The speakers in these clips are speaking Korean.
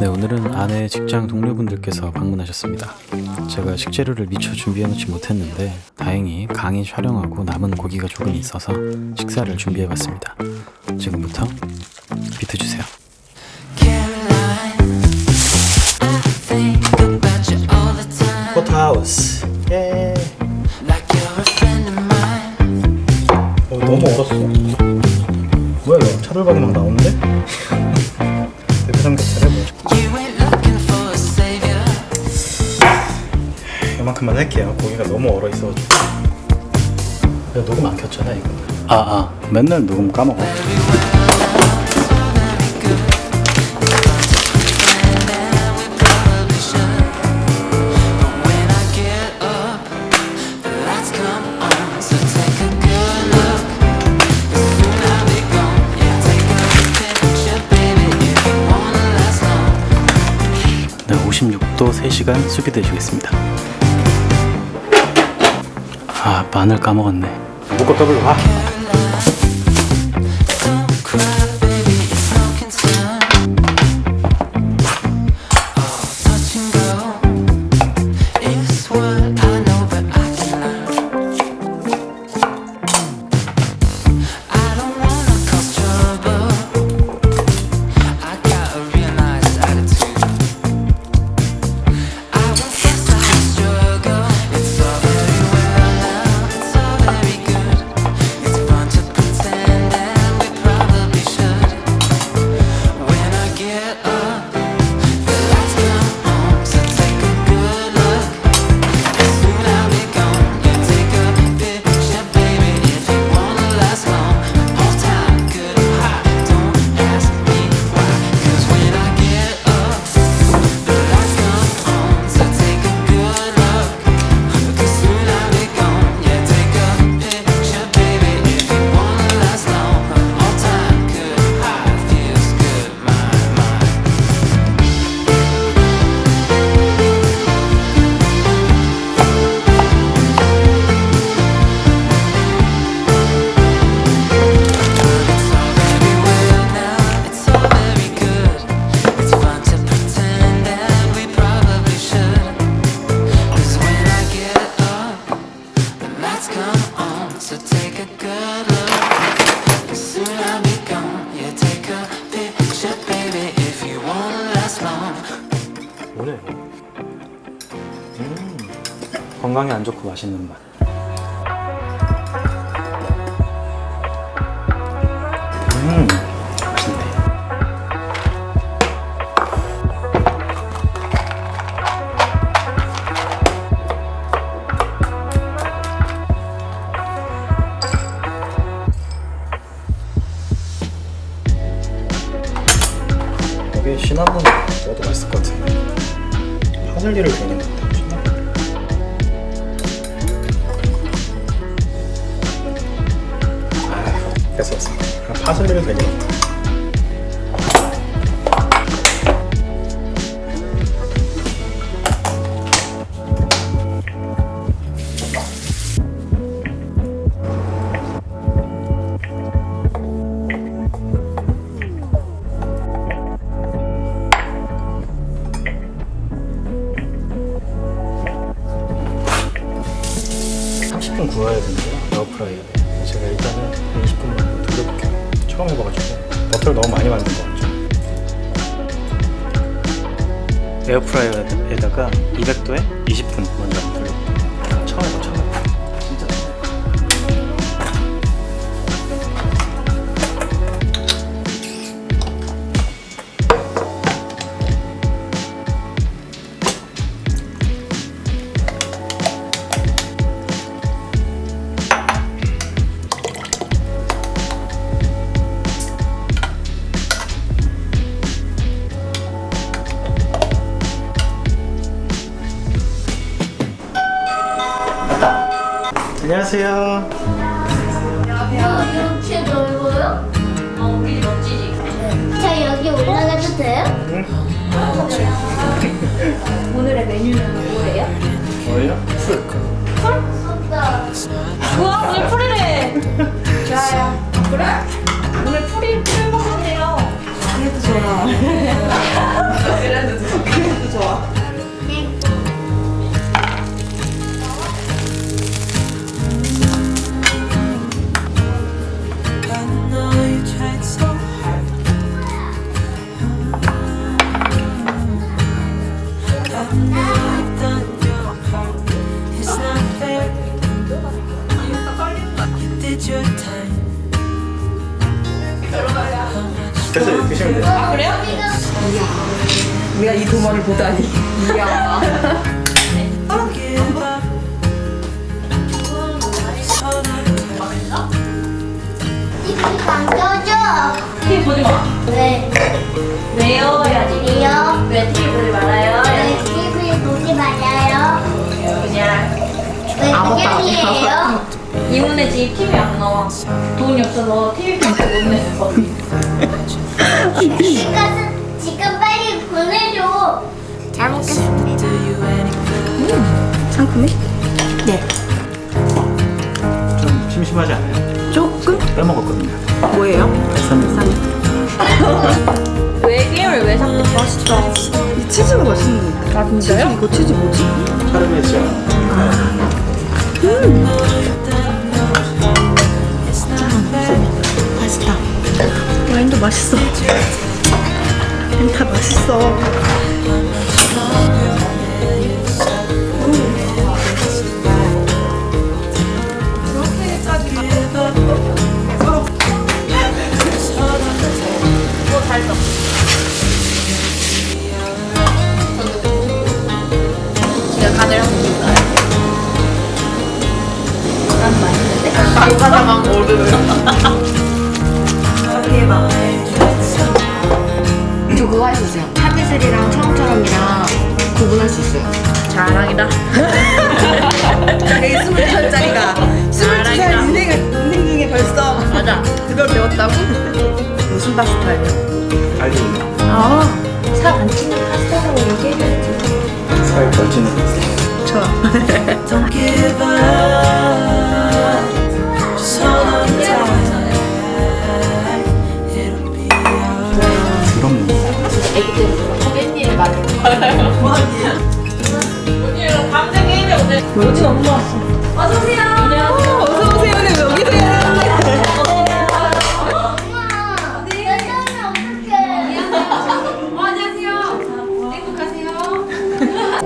네, 오늘은 아내의 직장 동료분들께서 방문하셨습니다. 제가 식재료를 미처 준비해놓지 못했는데 다행히 강의 촬영하고 남은 고기가 조금 있어서 식사를 준비해봤습니다. 지금부터 비트 주세요. think about you all the time 포트하우스 예 어, 너무 얼었어 뭐야 이거 차돌박이 막 나오는데? 이만큼만 할게요 고기가 너무 얼어 있어가지고 야, 녹음 안 켰잖아 이거 아아 맨날 녹음 까먹어 probably should but when I get up the lights come on so take a good look soon I'll be gone yeah take a picture baby if you wanna last long 네, 56도 3시간 수비되시겠습니다. 아, 마늘 까먹었네. 묶어 더블 와 건강에 안 좋고 맛있는 맛. 에어프라이어에다가 200도에 20분 먼저 안녕하세요 이렇게 넓어요? 어, 우리 멋지지. 자, 여기 올라가도 돼요? 오늘의 메뉴는 뭐예요? 뭐예요? 풀 쏟다. 우와 오늘 풀이래 좋아요 그래? 오늘 풀이 풀 먹으세요 그래도 좋아. 그래도 좋아. 그래도 좋아. 드시면 돼요. 우리가 이 도마를 보다니. TV 안 꺼져. TV 보지 마. 왜? 왜요? 해야지. 왜요? 왜 TV 보지 말아요? 왜 TV 보지 말아요? 그냥 왜 그냥이에요? 이모네 집 TV 안 나와. 돈이 없어서 TV 편도 못 냈어. 지 금 지금 빨리 보내줘. 잘 먹겠습니다. Do you any good? 상큼해? 좀 심심하지 않아요? 조금? 빼먹었거든요. 뭐예요? 왜 게임을 왜 자꾸 맛있다. 이 치즈가 맛있는 아 진짜요? 이거 치즈 뭐지? 파르메지아. 맛 와인도 맛있어. 다 맛있어. 가자만 모르는. 저 그거 할 수 있어요. 타비슬이랑 처음처럼이랑 구분할 수 있어요. 자랑이다. 되게 22살짜리가 22살 인생, 인생 중에 벌써 맞아. 그걸 배웠다고? 무슨 파스타예요? 알리오. 아, 살 안 찌는 파스타라고 얘기해야지. 살 걸치는. 좋아. Don't give 뭐지 너무 왔어. 어서 오세요. 안녕하세요. 어서 오세요. 네, 여기서 해야 되는데. 엄마, 내 손은 어떡해?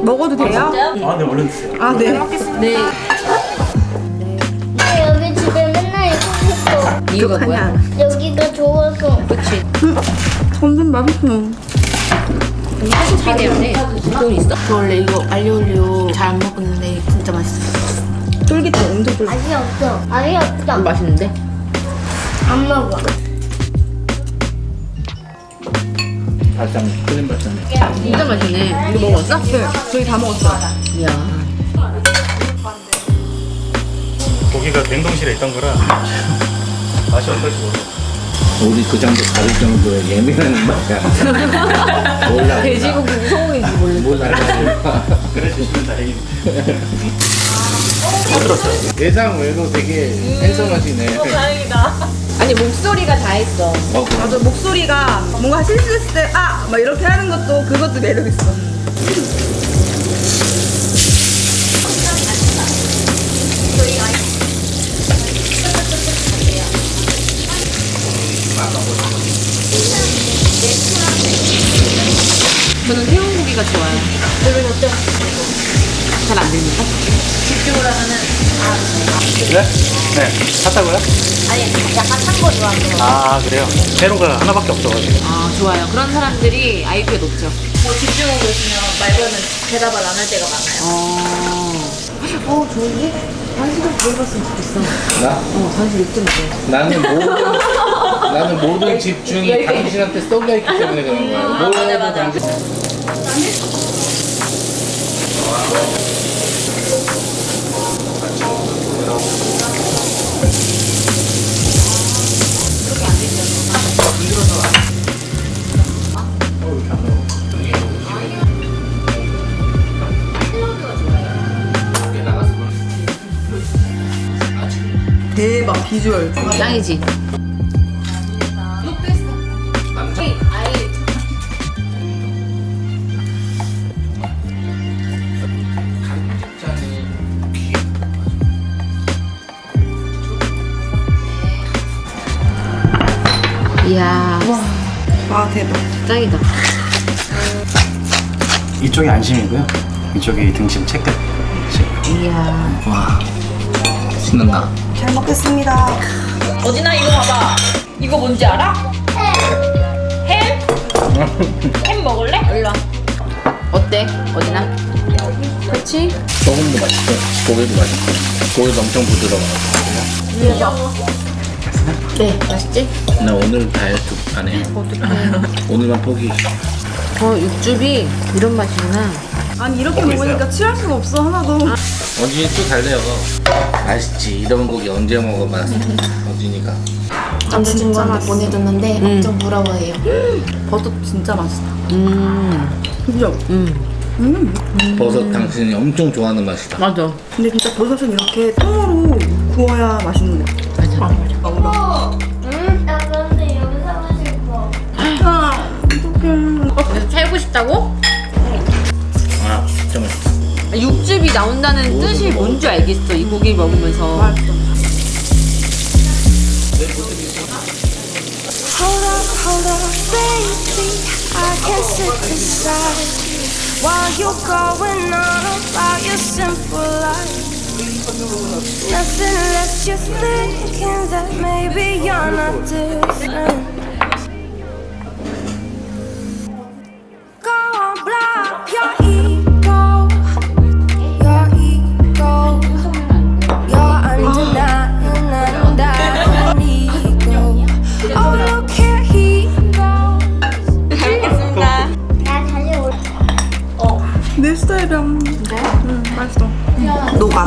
먹어도 돼요? 아, 네, 얼른 드세요. 아, 네. 네. 나 여기 집에 맨날 있고 싶어. 이유가 뭐야? 여기가 좋아서. 그치. 점점 맛있어. 하시피 때문에 돈 있어? 저 원래 이거 알리올리오 잘 안 먹었는데 진짜 맛있어. 쫄깃해, 엄청 쫄깃해. 아니 없어. 아니 없어. 맛있는데? 안 먹어. 발상, 끓인 발상. 진짜 맛있네. 이거 먹었어? 네, 저희 다 먹었어요. 이야. 고기가 냉동실에 있던 거라 맛이 어떨지 모르겠어. 우리 그 정도 다를 정도의 예민한 맛이야. 몰라. 돼지고기 무서운지 몰라. 뭘 알아. 그래 주시면 다행인데. 못 들었어요. 예상 외로 되게 행성하시네. 아니 목소리가 다 했어. 어, 그- 맞아, 목소리가 뭔가 실수했을 때, 아! 막 이렇게 하는 것도 그것도 매력 있어. 저는 태국고기가 좋아요. 잘안 됩니까? 집중을 하면은 네? 네. 샀다고요? 아니 약간 탄 거 좋아하는 거. 아, 그래요? 회로가 하나밖에 없어가지고. 아 좋아요. 그런 사람들이 IQ가 높죠. 뭐 집중하고 있으면 말 걸면 대답을 안 할 때가 많아요. 어. 어 저기 한식을 들어봤으면 좋겠어. 나? 어 한식 육좀 먹어. 나는 모든, 나는 모든 집중이 당신한테 쏠려 있기 때문에 그런 거야. 뭘 맞아, 맞아. 당신. 대박, 비주얼. 짱이지. 이야, 와 대박. 짱이다. 이쪽이 안심이고요. 이쪽이 등심 채끝. 이야. 와 신난다. 잘 먹겠습니다. 어진아 이거 봐봐. 이거 뭔지 알아? 햄. 햄 먹을래? 일로 와. 어때? 어디나? 그렇지? 소금도 맛있고 고기도 맛있고 고기도 엄청 부드러워. 네, 맛있지? 나 오늘 다이어트 안 해. 오늘만 포기. 어, 육즙이 이런 맛이구나. 아니 이렇게 먹으니까 취할 수가 없어 하나도. 어진이 또 달래요. 맛있지. 이런 고기 언제 먹어봐. 어진이가. 남자친구한테 보내줬는데 엄청 부러워해요. 버섯 진짜 맛있다. 음, 그죠? 음, 버섯 당신이 엄청 좋아하는 맛이다. 맞아. 근데 진짜 버섯은 이렇게 통으로 구워야 맛있는 거. 맞아. 먹으러. 응, 나 그런데 여기 사고 싶어. 아, 어떡해. 그래서 살고 싶다고? 아 진짜 맛있다. 육즙이 나온다는 뜻이 뭔지 알겠어. 이 고기 먹으면서. Hold up, hold up, baby. I can sit beside you while you're going on about your simple life. Nothing left you thinking that maybe you're not different.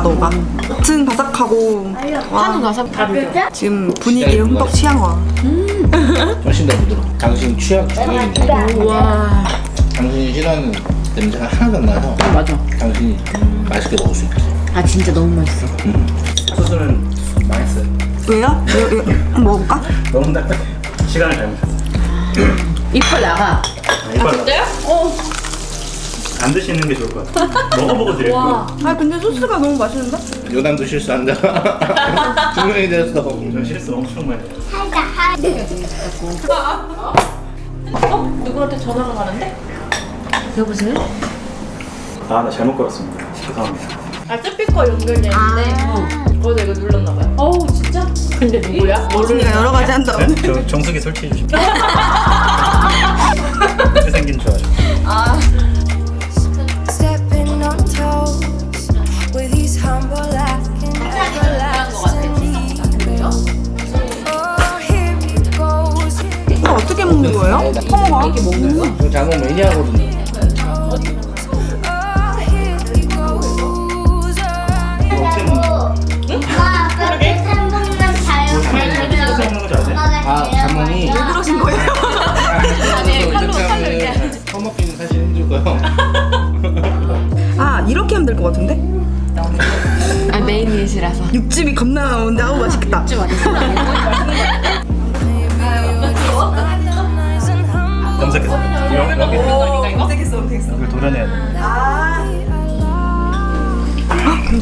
녹아. 튼 바삭하고. 한우 나서 지금 분위기를 흠뻑 취한 거야. 훨씬 더 부드러워. 당신 취향 중요인데 우와. 당신이 싫어하는 냄새가 하나도 안 나서 맞아. 당신이 맛있게 먹을 수 있어. 아, 진짜 너무 맛있어. 소스는 망했어요. 왜요? 왜, 왜, 한번 먹어볼까? 너무 딱딱해. 시간을 잘못했어요. 이빨 나가. 아, 진짜요? 어. 안 드시는 게 좋을 것 같아요. 먹어보고 드릴 거예요. 아, 근데 소스가 너무 맛있는데? 요남도 실수한다. 증명이 됐어. 저 실수 엄청 많이 해요. 살짝 하. 어? 누구한테 전화가 가는데? 여보세요? 아, 나 잘못 걸었습니다. 죄송합니다. 아 스피커 연결돼 있는데 거기서 이거 눌렀나 봐요. 어우 진짜? 근데 누구야? 언니가 여러 가지 한다. 네? 저 정수기 설치해 주시면 어떻게 생긴 줄 아죠? 먹는 거? 저 장어 매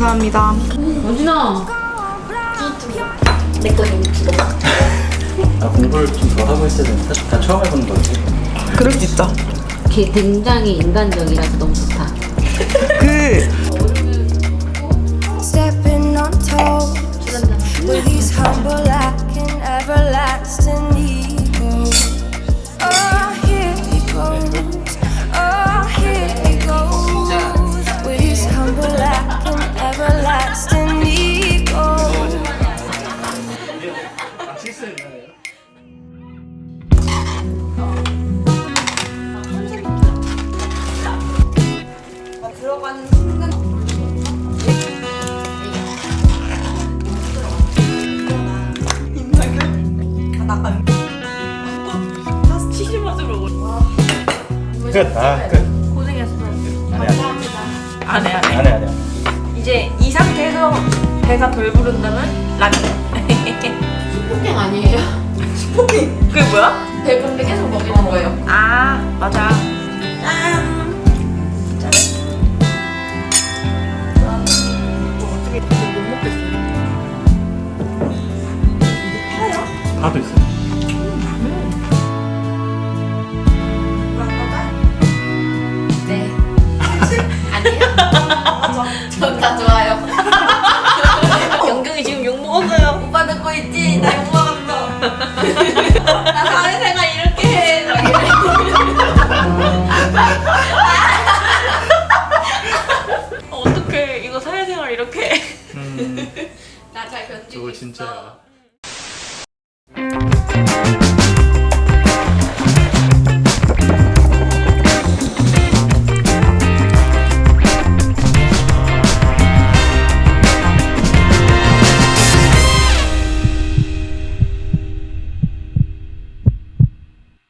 감사합니다. 어진아. 아, 공부를 좀 더 하고 있어야 되는데 다 처음 해보는 거지. 그럴 수 있어. 걔 굉장히 인간적이라서 너무 좋다. 그 Stepping on toes with these humble acting everlasting 끝. 아, 끝. 고생했어. 안 해, 안 해. 안해 안 해. 안 해, 안 해. 이제 이 상태에서 배가 덜 부른다면 라면. 폭행 아니에요? 그게 뭐야? 배부른데 계속 먹이는 거예요. 아 맞아. 짠. 파도 있어요. 저는